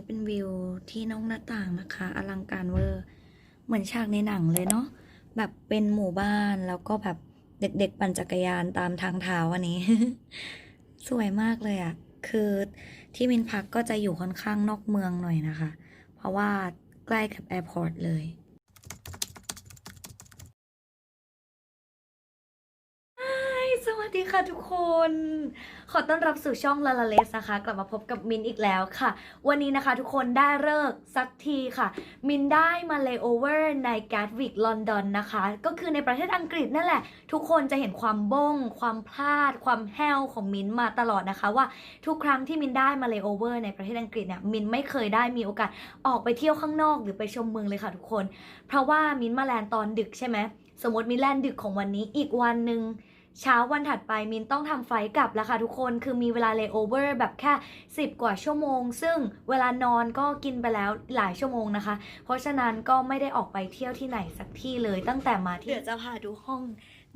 นี้เป็นวิวที่นอกหน้าต่างนะคะ อลังการเวอร์ เหมือนฉากในหนังเลยเนาะ แบบเป็นหมู่บ้านแล้วก็แบบเด็กๆ ปั่นจักรยานตามทางเท้าอันนี้ สวยมากเลยอะคือที่มินพักก็จะอยู่ค่อนข้างนอกเมืองหน่อยนะคะ เพราะว่าใกล้กับแอร์พอร์ตเลย สวัสดี ค่ะทุกคน ขอต้อนรับสู่ช่องลาลาเลสนะคะ กลับมาพบกับมินอีกแล้วค่ะ วันนี้นะคะทุกคนได้เลิกสักทีค่ะ มินได้มาเลโอเวอร์ในแกตวิกลอนดอนนะคะ ก็คือในประเทศอังกฤษนั่นแหละ ทุกคนจะเห็นความบ้งความพลาด ความแห้วของมินมาตลอดนะคะ ว่าทุกครั้งที่มินได้มาเลโอเวอร์ในประเทศอังกฤษเนี่ยมินไม่เคยได้มีโอกาสออกไปเที่ยวข้างนอกหรือไปชมเมืองเลยค่ะทุกคน เพราะว่ามินมาแลนตอนดึกใช่ไหมสมมติมินแลนดึกของวันนี้อีกวันหนึ่ง เช้าวันถัดไปมินต้องทำไฟล์กลับแล้วค่ะทุกคนคือมีเวลาเลโอเวอร์แบบแค่ 10 กว่าชั่วโมง ซึ่งเวลานอนก็กินไปแล้วหลายชั่วโมงนะคะ เพราะฉะนั้นก็ไม่ได้ออกไปเที่ยวที่ไหนสักที่เลยตั้งแต่มาที่เดี๋ยวจะพาดูห้อง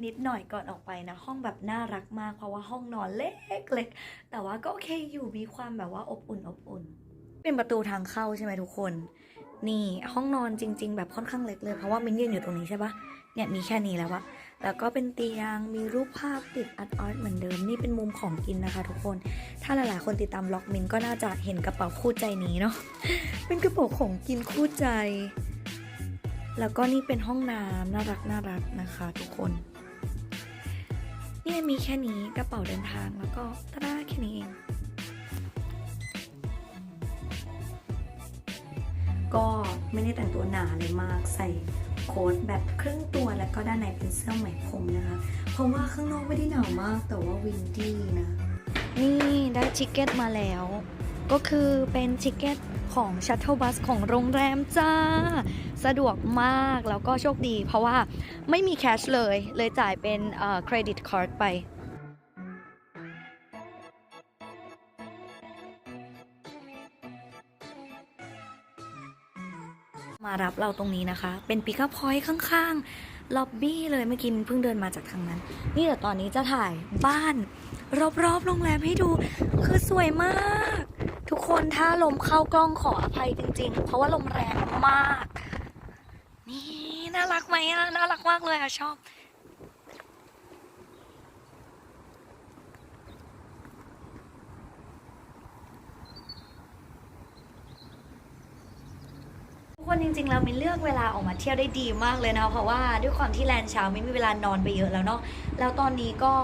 นิดหน่อยก่อนออกไปนะ ห้องแบบน่ารักมากเพราะว่าห้องนอนเล็กๆแต่ว่าก็โอเคอยู่มีความแบบว่าอบอุ่นอบอุ่น เป็นประตูทางเข้าใช่ไหมทุกคน นี่ห้องนอนจริง ๆ แบบค่อนข้างเล็กเลยเพราะว่ามินยืนอยู่ตรงนี้ใช่ปะเนี่ยมีแค่นี้แล้วอะ แล้วก็เป็นเตียงมีรูปภาพติดอาร์ตอาร์ตเหมือนเดิม นี่เป็นมุมของกินนะคะ ทุกคน ถ้าหลายๆ คนติดตามล็อกมินก็น่าจะเห็นกระเป๋าคู่ใจนี้เนาะ เป็นกระเป๋าของกินคู่ใจ แล้วก็นี่เป็นห้องน้ำน่ารักน่ารักนะคะ ทุกคนเนี่ยมีแค่นี้กระเป๋าเดินทางแล้วก็ตะด้าแค่นี้เองก็ไม่ได้แต่งตัวหนาเลยมากใส่ โค้ทแบบครึ่งตัวแล้วก็ด้านในเป็นเสื้อไหมพรมนะคะ เพราะว่าข้างนอกไม่ได้หนาวมากแต่ว่าวินดี้นะ นี่ได้ชิคเก็ตมาแล้ว ก็คือเป็นชิคเก็ตของชัตเทิลบัสของโรงแรมจ้า สะดวกมากแล้วก็โชคดี เพราะว่าไม่มีแคชเลยเลยจ่ายเป็นเครดิตคอร์ดไป รับเราตรงนี้นะคะ เป็นปิก u p พอยต์ข้างๆล็อบบี้เลยเมื่อกี้มินเพิ่งเดินมาจากทางนั้น นี่เดี๋ยวตอนนี้จะถ่ายบ้าน รอบๆโรงแรมให้ดู คือสวยมาก ทุกคนถ้าลมเข้ากล้องขออภัยจริง ๆ เพราะว่าลมแรงมาก นี่น่ารักไหมอะน่ารักมากเลยอะชอบ ทุกคนจริงๆแล้วมินเลือกเวลาออกมาเที่ยวได้ดีมากเลยนะเพราะว่าด้วยความที่แลนเช้ามินมีเวลานอนไปเยอะแล้วเนาะแล้วตอนนี้ก็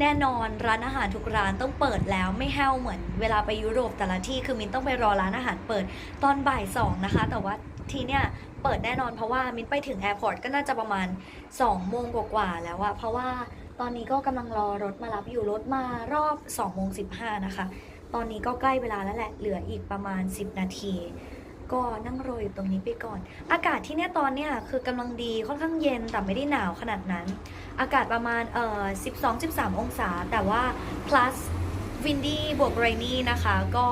แน่นอนร้านอาหารทุกร้านต้องเปิดแล้วไม่แห้วเหมือนเวลาไปยุโรปแต่ละที่คือมินต้องไปรอร้านอาหารเปิดตอนบ่ายสองนะคะ แต่ว่าทีเนี้ยเปิดแน่นอนเพราะว่ามินไปถึงแอร์พอร์ตก็น่าจะประมาณ2โมงกว่าๆแล้วอะเพราะว่าตอนนี้ก็กำลังรอรถมารับอยู่รถมารอบ2โมง15นะคะ ตอนนี้ก็ใกล้เวลาแล้วแหละเหลืออีกประมาณ 10 นาที ก็นั่งรออยู่ตรงนี้ไปก่อน อากาศที่เนี่ยตอนเนี้ยคือกำลังดีค่อนข้างเย็นแต่ไม่ได้หนาวขนาดนั้น อากาศประมาณเอ่อ12-13 องศา แต่ว่า plus windy บวก rainy นะคะ ก็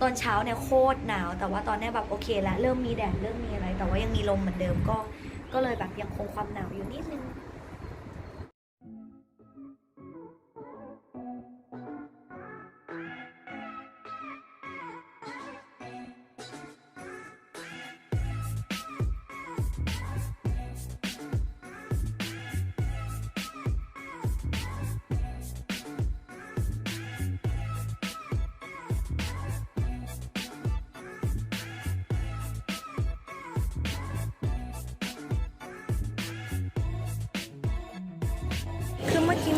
ตอนเช้าเนี่ยโคตรหนาว แต่ว่าตอนเนี้ยแบบโอเคแล้วเริ่มมีแดดเริ่มมีอะไร แต่ว่ายังมีลมเหมือนเดิมก็ก็เลยแบบยังคงความหนาวอยู่นิดนึง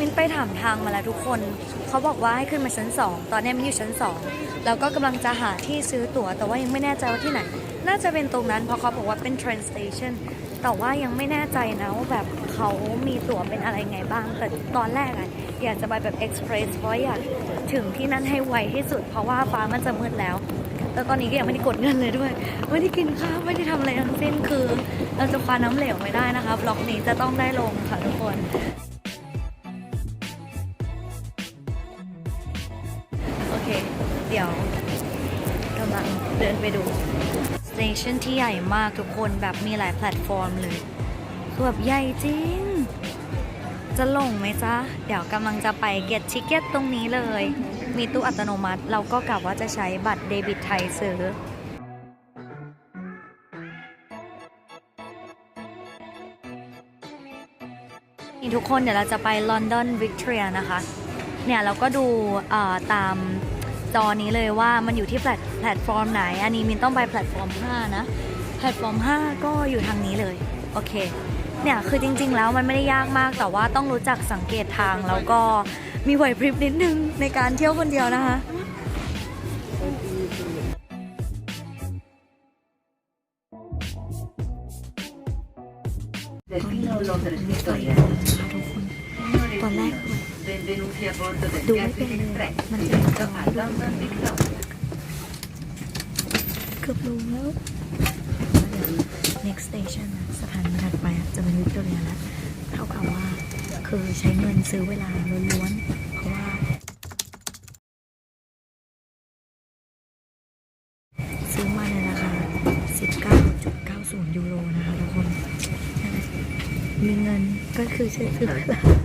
นไปถามทางมาแล้วทุกคน เขาบอกว่าให้ขึ้นมาชั้น2ตอนนี้มินอยู่ชั้น2แล้วก็กำลังจะหาที่ซื้อตั๋ว แต่ว่ายังไม่แน่ใจว่าที่ไหน น่าจะเป็นตรงนั้นเพราะเขาบอกว่าเป็น train station แต่ว่ายังไม่แน่ใจนะว่าแบบเขามีตั๋วเป็นอะไรไงบ้าง แต่ตอนแรกอะอยากจะไปแบบ express เพราะอยากถึงที่นั่นให้ไวที่สุด เพราะว่าฟ้ามันจะมืดแล้วแล้วตอนนี้ก็ยังไม่ได้กดเงินเลยด้วย ไม่ได้กินข้าวไม่ได้ทำอะไรทั้งสิ้นคือ เราจะคว้าน้ำเหลวไม่ได้นะคะบล็อกนี้จะต้องได้ลงค่ะทุกคน ใหญ่มากทุกคนแบบมีหลายแพลตฟอร์มเลยคือแบบใหญ่จริง จะลงไหมจ๊ะ เดี๋ยวกำลังจะไปเก็ตชิเก็ตตรงนี้เลย มีตู้อัตโนมัติ เราก็กลับว่าจะใช้บัตรเดบิตไทยซื้อทุกคนเดี๋ยวเราจะไปลอนดอนวิกตอเรียนะคะ เนี่ยเราก็ดูตามจอนี้เลยว่ามันอยู่ที่แพลตฟอร์มไหน อันนี้มินต้องไปแพลตฟอร์ม 5 นะ แพลตฟอร์ม 5 ก็อยู่ทางนี้เลย โอเค เนี่ยคือจริง ๆ แล้วมันไม่ได้ยากมากแต่ว่าต้องรู้จักสังเกตทางแล้วก็มีไหวพริบนิดนึงในการเที่ยวคนเดียวนะคะ Destino Londres Victoria. ตอนแรก Benvenuti a bordo del Dove viaggio per- express ma diretto sì. a London Victoria. เกือบรู้แล้ว next station อะสถานีถัดไปจะเป็นวิกตอเรียแล้วเท่ากับว่าคือใช้เงินซื้อเวลาล้วนๆ เพราะว่า ซื้อมาในราคา 19.90 ยูโรนะคะทุกคน มีเงินก็คือใช้ซื้อเวลา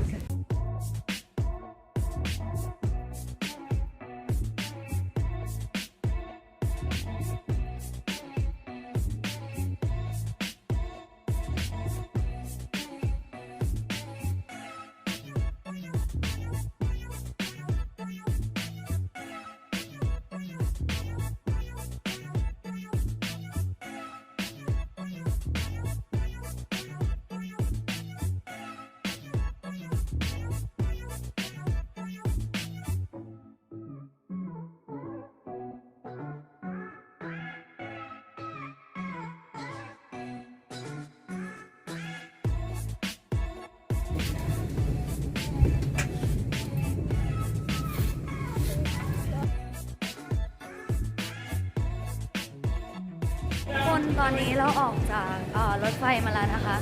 ตอนนี้เราออกจากรถไฟมาแล้วนะคะ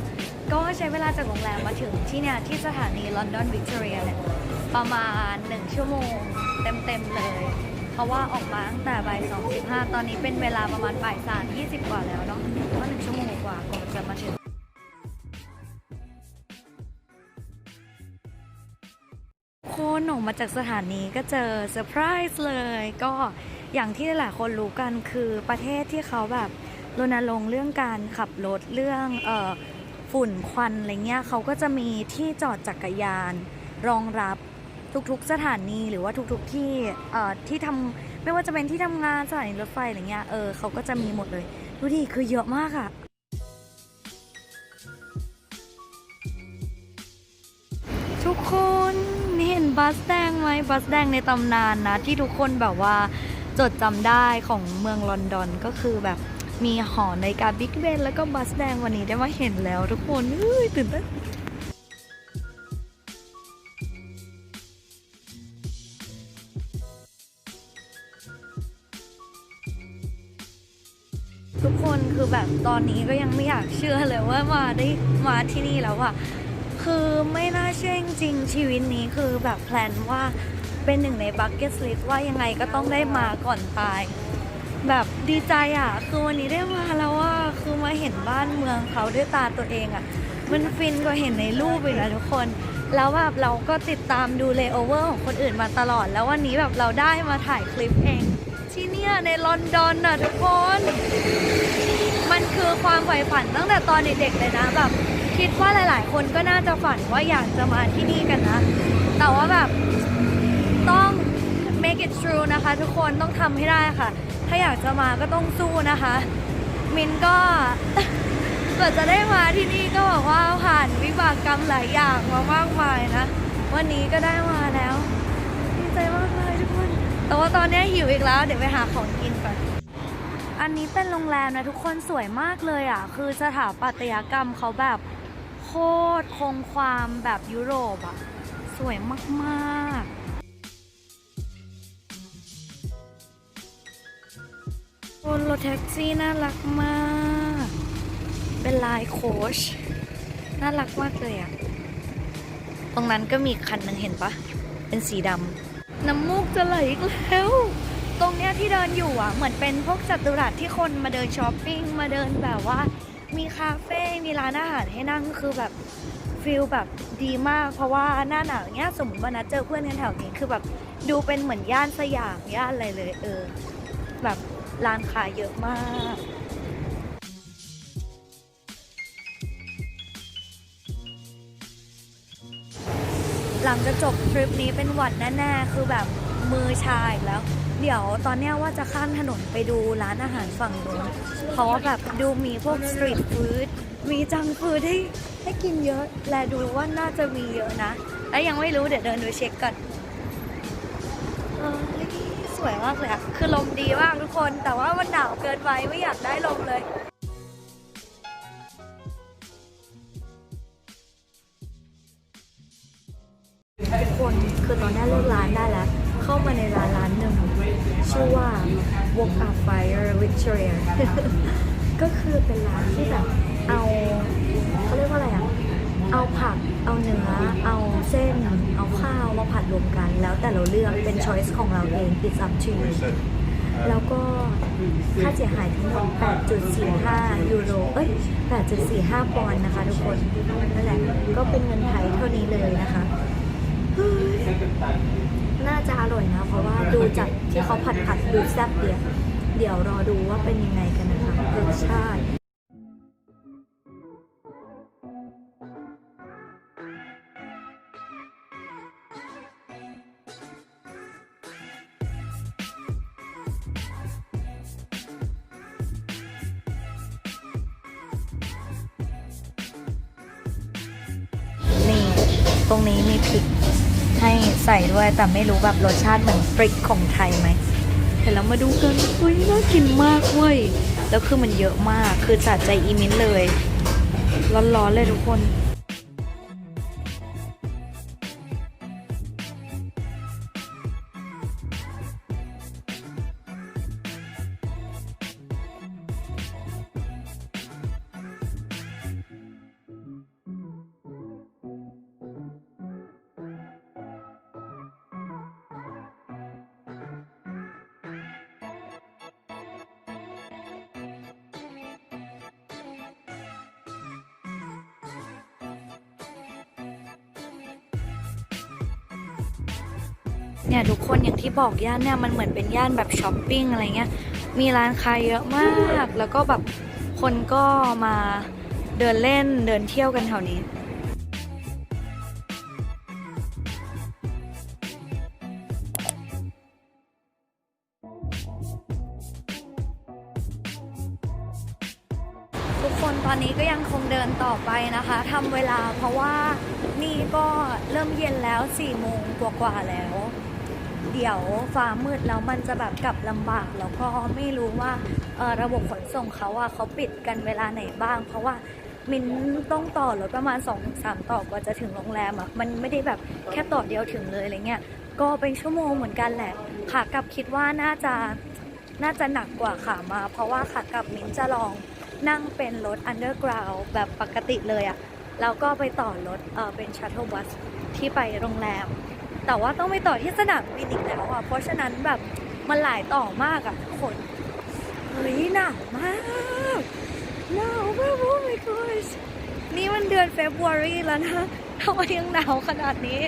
ก็ใช้เวลาจากโรงแรมมาถึงที่เนี่ยที่สถานีลอนดอนวิกตอเรียเนี่ยประมาณ 1 ชั่วโมงเต็มๆเลย เพราะว่าออกมาตั้งแต่บ่ายสองสิบห้าตอนนี้เป็นเวลาประมาณบ่ายสามยี่สิบกว่าแล้วเนาะก็หนึ่งชั่วโมงกว่าก่อนจะมาถึงคนออกมาจากสถานีก็เจอเซอร์ไพรส์เลย ก็อย่างที่หลายคนรู้กันคือประเทศที่เขาแบบ รณรงค์เรื่องการขับรถเรื่องออฝุ่นควันอะไรเงี้ยเขาก็จะมีที่จอดจักรยาน รองรับทุกๆสถานีหรือว่าทุกๆที่ที่ทำไม่ว่าจะเป็นที่ทำงานสถานีรถไฟอะไรเงี้ยเออเขาก็จะมีหมดเลยดูดิคือเยอะมากอะทุกคนเห็นบัสแดงไหมบัสแดงในตำนานนะ ที่ทุกคนแบบว่าจดจำได้ของเมืองลอนดอนก็คือแบบ มีหอในกาบิ๊กเบนแล้วก็บัสแดงวันนี้ได้มาเห็นแล้วทุกคนเฮ้ยตื่นเต้นทุกคนคือแบบตอนนี้ก็ยังไม่อยากเชื่อเลยว่ามาได้มาที่นี่แล้วอะคือไม่น่าเชื่อจริงๆชีวิตนี้คือแบบแพลนว่าเป็นหนึ่งในบั c เก็ตลิสต์ว่ายังไงก็ต้องได้มาก่อนตาย แบบดีใจอะ คือวันนี้ได้มาแล้วว่าคือมาเห็นบ้านเมืองเขาด้วยตาตัวเองอะ มันฟินกว่าเห็นในรูปอีกนะทุกคน แล้วแบบเราก็ติดตามดูเลเวอร์ของคนอื่นมาตลอด แล้ววันนี้แบบเราได้มาถ่ายคลิปเอง ที่เนี่ยในลอนดอนน่ะทุกคน มันคือความใฝ่ฝันตั้งแต่ตอนเด็กๆเลยนะแบบคิดว่าหลาย ๆ คนก็น่าจะฝันว่าอยากจะมาที่นี่กันนะ แต่ว่าแบบต้อง make it true นะคะ ทุกคนต้องทำให้ได้ค่ะ ถ้าอยากจะมาก็ต้องสู้นะคะ มินก็กว่าจะได้มาที่นี่ก็บอกว่าผ่านวิบากกรรมหลายอย่างมามากมายนะ วันนี้ก็ได้มาแล้วดีใจมากเลยทุกคน แต่ว่าตอนนี้หิวอีกแล้ว เดี๋ยวไปหาของกินก่อนอันนี้เป็นโรงแรมนะทุกคนสวยมากเลยอะ คือสถาปัตยกรรมเขาแบบโคตรคงความแบบยุโรปอะ สวยมากๆ คนรถแท็กซี่น่ารักมาก เป็นลายโค้ช น่ารักมากเลยอะตรงนั้นก็มีคันหนึ่งเห็นปะ เป็นสีดำ น้ำมูกจะไหลอีกแล้ว ตรงเนี้ยที่เดินอยู่อะ เหมือนเป็นพวกจัตุรัสที่คนมาเดินช้อปปิ้ง มาเดินแบบว่า มีคาเฟ่ มีร้านอาหารให้นั่ง คือแบบฟิลแบบดีมาก เพราะว่าหน้าหนาวเนี้ยสมมติว่านัดเจอเพื่อนกันแถวนี้ คือแบบดูเป็นเหมือนย่านสยามย่านอะไรเลย เออ แบบ ร้านค้าเยอะมากหลังจะจบทริปนี้เป็นหวัดแน่ๆ คือแบบมือชาอีกแล้ว เดี๋ยวตอนนี้ว่าจะข้ามถนนไปดูร้านอาหารฝั่งนู้นเพราะว่าแบบดูมีพวกสตรีทฟู้ด มีจังฟู้ดให้ให้กินเยอะ และดูว่าน่าจะมีเยอะนะ และยังไม่รู้เดี๋ยวเดินดูเช็คก่อน สวยมากเลยอะคือลมดีมากทุกคน แต่ว่ามันหนาวเกินไปไม่อยากได้ลมเลยทุกคนคือตอนนี้เลิกร้านได้แล้ว เข้ามาในร้านร้านหนึ่งชื่อว่า Walk Up Fire Victoria ก็คือเป็นร้านที่แบบเอาเขาเรียกว่าอะไรอะเอาผัก เอาเนื้อ เอาเอา ข้าวมาผัดรวมกัน แล้วแต่เราเลือกเป็น choice ของเราเอง it's up to you แล้วก็ค่าเสียหายทั้งหมด8.45 ยูโร เอ้ย 8.45 ปอนด์นะคะทุกคน นั่นแหละ ก็เป็นเงินไทยเท่านี้เลยนะคะ น่าจะอร่อยนะ เพราะว่าดูจากที่เขาผัดผัดดูแซ่บเดียว เดี๋ยวรอดูว่าเป็นยังไงกันนะคะรสชาติ ตรงนี้มีพริกให้ใส่ด้วยแต่ไม่รู้แบบรสชาติเหมือนพริกของไทยไหมเดี๋ยวเรามาดูกันอุ้ยน่ากินมากเว้ยแล้วคือมันเยอะมากคือจัดใจอีมิ้นเลยร้อนๆเลยทุกคน เนี่ยทุกคนอย่างที่บอกย่านเนี่ยมันเหมือนเป็นย่านแบบช้อปปิ้งอะไรเงี้ย มีร้านค้าเยอะมาก แล้วก็แบบคนก็มาเดินเล่นเดินเที่ยวกันแถวนี้ทุกคนตอนนี้ก็ยังคงเดินต่อไปนะคะทำเวลาเพราะว่านี่ก็เริ่มเย็นแล้ว4โมงกว่าๆแล้ว เดี๋ยวฟ้ามืดแล้วมันจะแบบกลับลำบาก แล้วก็ไม่รู้ว่าระบบขนส่งเขาอะเขาปิดกันเวลาไหนบ้าง เพราะว่ามินต้องต่อรถประมาณ2อสามต่อกว่าจะถึงโรงแรมอะมันไม่ได้แบบแค่ต่อเดียวถึงเลยอะไรเงี้ยก็เป็นชั่วโมงเหมือนกันแหละขากลับคิดว่าน่าจะน่าจะหนักกว่าขามา เพราะว่าขากลับมินจะลองนั่งเป็นรถ underground แบบปกติเลยอะแล้วก็ไปต่อรถเออเป็น shuttle bus ที่ไปโรงแรม แต่ว่าต้องไปต่อที่สนามบินอีกแล้วอะเพราะฉะนั้นแบบมันหลายต่อมากอะทุกคนเฮ้ยหนาวมากหนาวมากโอ้ my gosh นี่มันเดือนเฟบรุรีแล้วนะทำไมยังหนาวขนาดนี้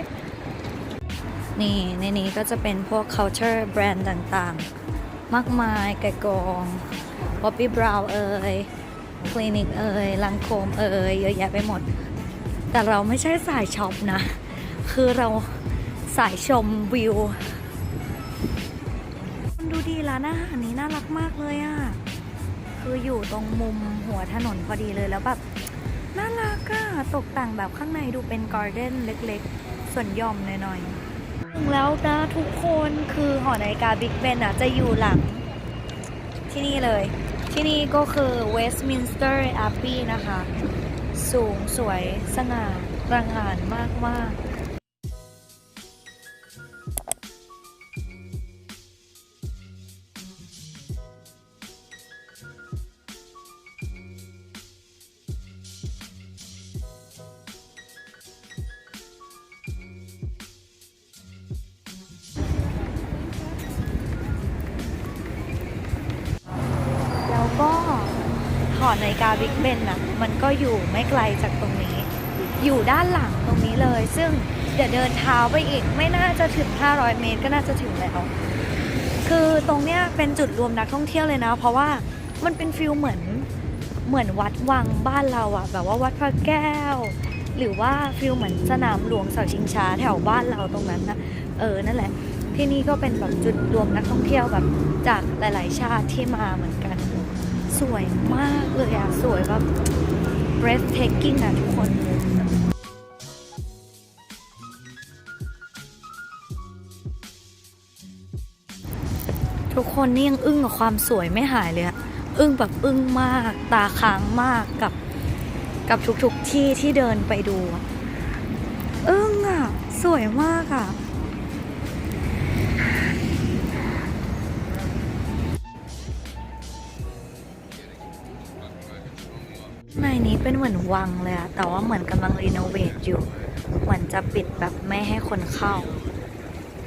นี่ในนี้ก็จะเป็นพวก culture brand ต่างๆ มากมายไก่กอง Bobby Brown เอ่ยคลินิกเอ่ยลังโคมเอ่ยเยอะแยะไปหมด แต่เราไม่ใช่สายช็อปนะ คือเรา สายชมวิวดูดีร้านอาหารนี้น่ารักมากเลยอะ่ะ คืออยู่ตรงมุมหัวถนนพอดีเลยแล้วแบบน่ารักอะ่ะตกแต่งแบบข้างในดูเป็นการ์เด้นเล็กๆ ส่วนย่อมหน่อยๆถึงแล้วนะทุกคนคือหอนาฬิกาบิ๊กเบนอะจะอยู่หลัง ที่นี่เลย ที่นี่ก็คือ Westminster Abbey นะคะ สูงสวยสง่าระงานมากๆ นาฬิกาบิ๊กเบนน่ะมันก็อยู่ไม่ไกลจากตรงนี้ อยู่ด้านหลังตรงนี้เลย ซึ่งเดี๋ยวเดินเท้าไปอีกไม่น่าจะถึง 500 เมตรก็น่าจะถึงแล้ว คือตรงเนี้ยเป็นจุดรวมนักท่องเที่ยวเลยนะ เพราะว่ามันเป็นฟิลเหมือนเหมือนวัดวังบ้านเราอะแบบว่าวัดพระแก้ว หรือว่าฟิลเหมือนสนามหลวงเสาชิงช้าแถวบ้านเราตรงนั้นนะเออนั่นแหละที่นี่ก็เป็นแบบจุดรวมนักท่องเที่ยวแบบจากหลาย ๆ ชาติที่มาเหมือนกัน วยมากเลยอะสวยแบบ breathtaking อะทุกคนทุกคนนี่ยังอึ้งกับความสวยไม่หายเลยอะอึ้งแบบอึ้งมาก ตาค้างมากกับ กับทุกๆที่ที่เดินไปดูอะอึ้งอะสวยมากอะ นนี้เป็นเหมือนวังเลยอะแต่ว่าเหมือนกำลังรีโนเวทอยู่ เหมือนจะปิดแบบไม่ให้คนเข้า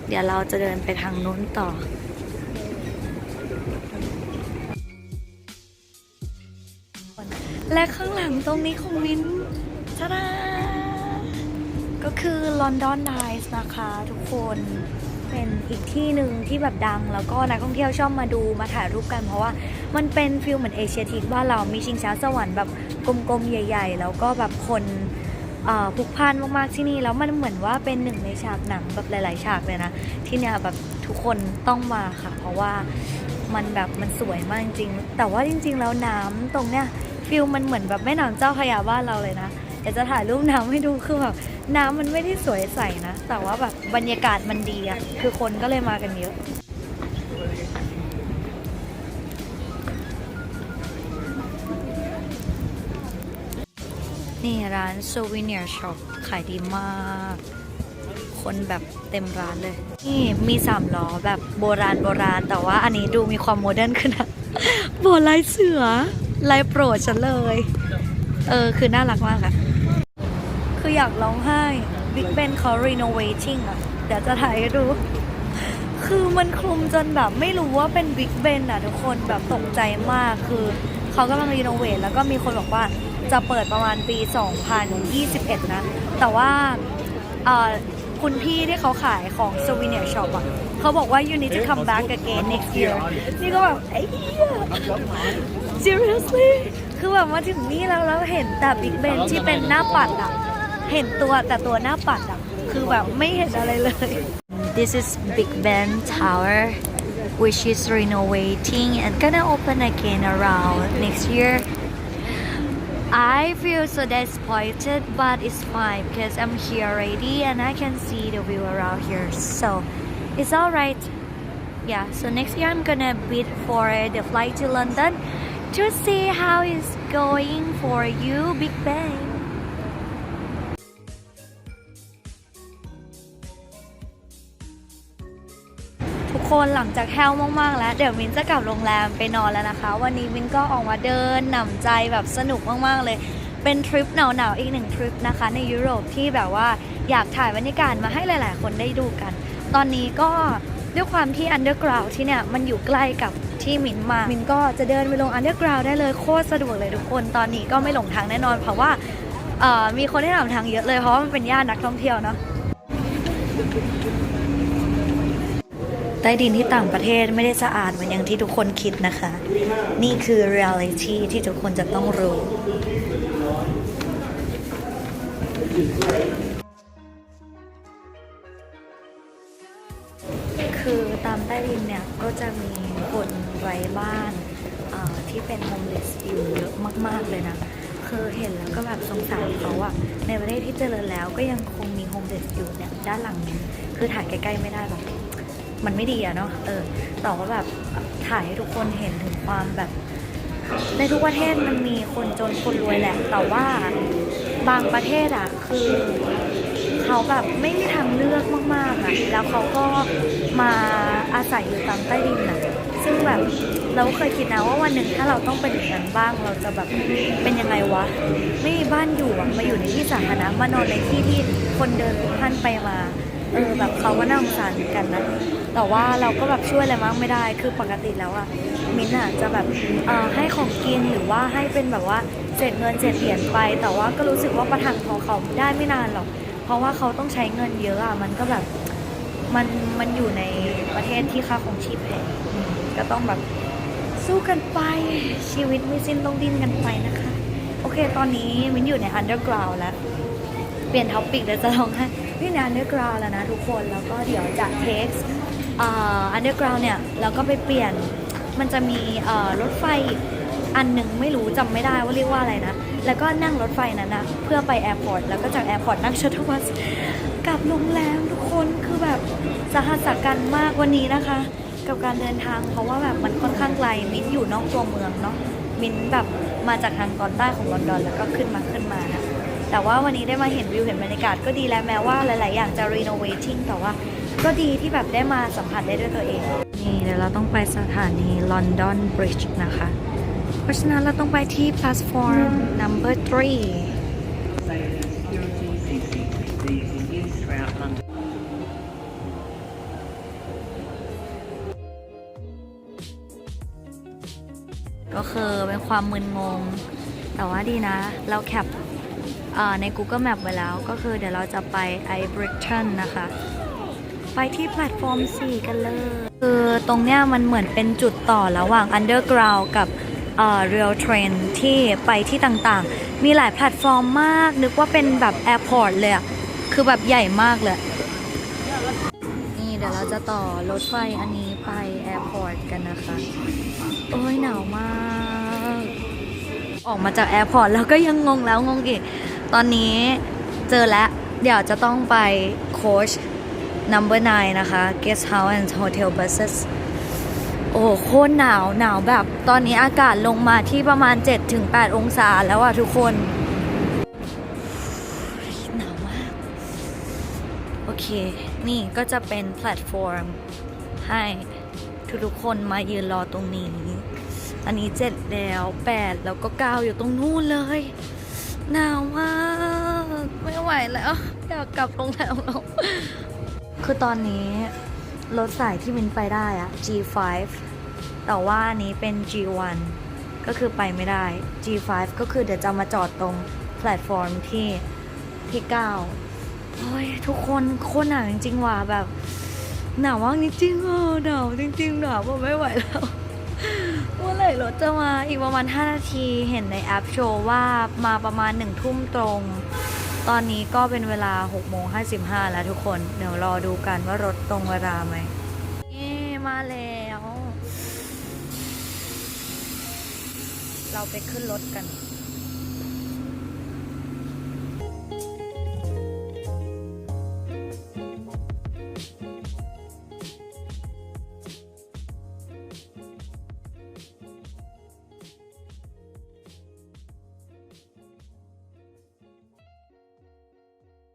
เดี๋ยวเราจะเดินไปทางนู้นต่อและข้างหลังตรงนี้ของวินชาดาก็คือ London Eyes นะคะทุกคน เป็นอีกที่หนึ่งที่แบบดัง แล้วก็นักท่องเที่ยวชอบมาดูมาถ่ายรูปกันเพราะว่ามันเป็นฟิลเหมือนเอเชียทีกบ้าเรามีชิงช้าสวรรค์แบบ กลมๆใหญ่ ๆ แล้วก็แบบคนเอ่อพลุกพล่านมากๆที่นี่แล้วมันเหมือนว่าเป็นหนึ่งในฉากหนังแบบหลายๆ ฉากเลยนะ ที่เนี่ยแบบทุกคนต้องมาค่ะ เพราะว่ามันแบบมันสวยมากจริงๆแต่ว่าจริง ๆ แล้วน้ำตรงเนี้ยฟิลมันเหมือนแบบแม่น้ำเจ้าพระยาบ้านเราเลยนะเดี๋ยวจะถ่ายรูปน้ำให้ดูคือแบบน้ำมันไม่ได้สวยใสนะ แต่ว่าแบบบรรยากาศมันดีอะคือคนก็เลยมากันเยอะ นี่ร้าน Souvenir Shop ขายดีมาก คนแบบเต็มร้านเลย นี่มีสามล้อแบบโบราณโบราณ แต่ว่าอันนี้ดูมีความโมเดิร์นขึ้นอะโบลายเสือลายโปรดฉันเลย เออ คือน่ารักมากอะคืออยากร้องไห้ Big Ben เขา renovating อะเดี๋ยวจะถ่ายให้ดู คือมันคลุมจนแบบไม่รู้ว่าเป็น Big Ben อะทุกคนแบบตกใจมากคือเขากำลังรีโนเวทแล้วก็มีคนบอกว่า จะเปิดประมาณปี 2021 นะ แต่ว่าคุณพี่ที่เขาขายของ Souvenir Shop อะเขาบอกว่า you need to come back again next year นี่ก็แบบไอ้เหี้ย seriously คือแบบมาถึงนี่แล้วแล้วเห็นแต่ Big Ben ที่เป็นหน้าปัดอะเห็นตัวแต่ตัวหน้าปัดอะ คือแบบไม่เห็นอะไรเลย This is Big Ben Tower which is renovating and gonna open again around next year I feel so disappointed, but it's fine because I'm here already and I can see the view around here. So it's alright. Yeah, so next year I'm gonna bid for the flight to London to see how it's going for you, Big Bang. คนหลังจากแห้วมากๆ แล้ว เดี๋ยวมินจะกลับโรงแรมไปนอนแล้วนะคะ วันนี้มินก็ออกมาเดินหนำใจแบบสนุกมากๆ เลย เป็นทริปหนาวๆ อีกหนึ่งทริปนะคะ ในยุโรปที่แบบว่าอยากถ่ายบรรยากาศมาให้หลาย ๆ คนได้ดูกัน ตอนนี้ก็ด้วยความที่ Underground ที่เนี่ยมันอยู่ใกล้กับที่มินมา มินก็จะเดินไปลง Underground ได้เลยโคตรสะดวกเลยทุกคน ตอนนี้ก็ไม่หลงทางแน่นอน เพราะว่ามีคนให้นำทางเยอะเลยเพราะว่ามันเป็นย่านนักท่องเที่ยวเนาะ ใต้ดินที่ต่างประเทศไม่ได้สะอาดเหมือนอย่างที่ทุกคนคิดนะคะ นี่คือ reality ที่ทุกคนจะต้องรู้คือตามใต้ดินเนี่ย ก็จะมีคนไร้บ้านที่เป็นโฮมเลสอยู่เยอะมาก ๆ เลยนะคือเห็นแล้วก็แบบสงสารเขาอะในประเทศที่เจริญแล้วก็ยังคงมีโฮมเลสอยู่เนี่ย ด้านหลังนี้คือถ่ายใกล้ ๆ ไม่ได้แบบ มันไม่ดีอะเนาะเออแต่ว่าแบบถ่ายให้ทุกคนเห็นถึงความแบบ ในทุกประเทศมันมีคนจนคนรวยแหละ แต่ว่าบางประเทศอะคือเขาแบบไม่มีทางเลือกมากๆอะแล้วเขาก็มาอาศัยอยู่ตามใต้ดินอะซึ่งแบบเราเคยคิดนะว่าวันหนึ่งถ้าเราต้องเป็นอย่างนั้นบ้างเราจะแบบเป็นยังไงวะ ไม่มีบ้านอยู่อะมาอยู่ในที่สาธารณะมานอนในที่ที่คนเดินพลุกพล่านไปมาเออแบบเขาก็น่าสงสารเหมือนกันนะ แต่ว่าเราก็แบบช่วยอะไรมากไม่ได้ คือปกติแล้วอะมิ้นอะจะแบบให้ของกินหรือว่าให้เป็นแบบว่าเศษเงินเศษเหรียญไป แต่ว่าก็รู้สึกว่าประทังของเขาได้ไม่นานหรอก เพราะว่าเขาต้องใช้เงินเยอะอะมันก็แบบมันมันอยู่ในประเทศที่ค่าของชีพแพงก็ต้องแบบสู้กันไปชีวิตไม่สิ้นต้องดิ้นกันไปนะคะ โอเคตอนนี้มิ้นอยู่ใน underground แล้ว เปลี่ยนท็อปปิกเดี๋ยวจะลองให้พี่น Underground แล้วนะทุกคนแล้วก็เดี๋ยวจะเท อ่อ Underground เนี่ยแล้วก็ไปเปลี่ยนมันจะมีรถไฟอันหนึ่งไม่รู้จำไม่ได้ว่าเรียกว่าอะไรนะ แล้วก็นั่งรถไฟนั้นนะเพื่อไปแอร์พอร์ตแล้วก็จากแอร์พอร์ตนั่งชัตเทิลบัสกลับโรงแรมทุกคนคือแบบสหัสกันมากวันนี้นะคะ กับการเดินทางเพราะว่าแบบมันค่อนข้างไกลมินอยู่นอกตัวเมืองเนาะมินแบบมาจากทางตอนใต้ของลอนดอนแล้วก็ขึ้นมาขึ้นมานะแต่ว่าวันนี้ได้มาเห็นวิวเห็นบรรยากาศก็ดีแล้วแม้ว่าหลาย ๆ อย่างจะรีโนเวทิ n งแต่ว่า ก็ดีที่แบบได้มาสัมผัสได้ด้วยตัวเอง นี่เดี๋ยวเราต้องไปสถานีลอนดอนบริดจ์นะคะ เพราะฉะนั้นเราต้องไปที่ platform number three ก็คือเป็นความมึนงง แต่ว่าดีนะ เราแคปใน Google Map ไว้แล้ว ก็คือเดี๋ยวเราจะไป i b r i t o n นะคะ ไปที่แพลตฟอร์ม 4 กันเลย คือตรงเนี้ยมันเหมือนเป็นจุดต่อระหว่าง Underground กับเอ่อ Rail Train ที่ไปที่ต่างๆ มีหลายแพลตฟอร์มมาก นึกว่าเป็นแบบแอร์พอร์ตเลยอะคือแบบใหญ่มากเลย นี่เดี๋ยวเราจะต่อรถไฟอันนี้ไปแอร์พอร์ตกันนะคะ โอ้ยหนาวมาก ออกมาจากแอร์พอร์ตแล้วก็ยังงงแล้วงงอีก ตอนนี้เจอแล้ว เดี๋ยวจะต้องไปโคช number 9 นะคะ guest house and hotel buses โอ้โหโคตรหนาวหนาวแบบ ตอนนี้อากาศลงมาที่ประมาณ 7-8 องศาแล้วอะทุกคนหนาวมาก โอเค นี่ก็จะเป็นแพลตฟอร์ม ให้ทุกๆคนมายืนรอตรงนี้ อันนี้เจ็ดแล้วแปดแล้วก็เก้าอยู่ตรงนู้นเลยหนาวมาก ไม่ไหวแล้ว อยากกลับโรงแรมแล้ว คือตอนนี้รถสายที่มินไปได้อะ G5 แต่ว่าอันนี้เป็น G1 ก็คือไปไม่ได้ G5 ก็คือเดี๋ยวจะมาจอดตรงแพลตฟอร์มที่ที่9โอ้ยทุกคนโคตรหนาวจริงๆว่ะแบบหนาวมากจริงๆอะหนาวจริงๆหนาวแบบไม่ไหวแล้วเมื่อไหร่รถจะมาอีกประมาณ 5 นาทีเห็นในแอปโชว์ว่ามาประมาณ1ทุ่มตรง ตอนนี้ก็เป็นเวลา6โมง55 แล้วทุกคน เดี๋ยวรอดูกันว่ารถตรงเวลาไหมนี่มาแล้ว เราไปขึ้นรถกัน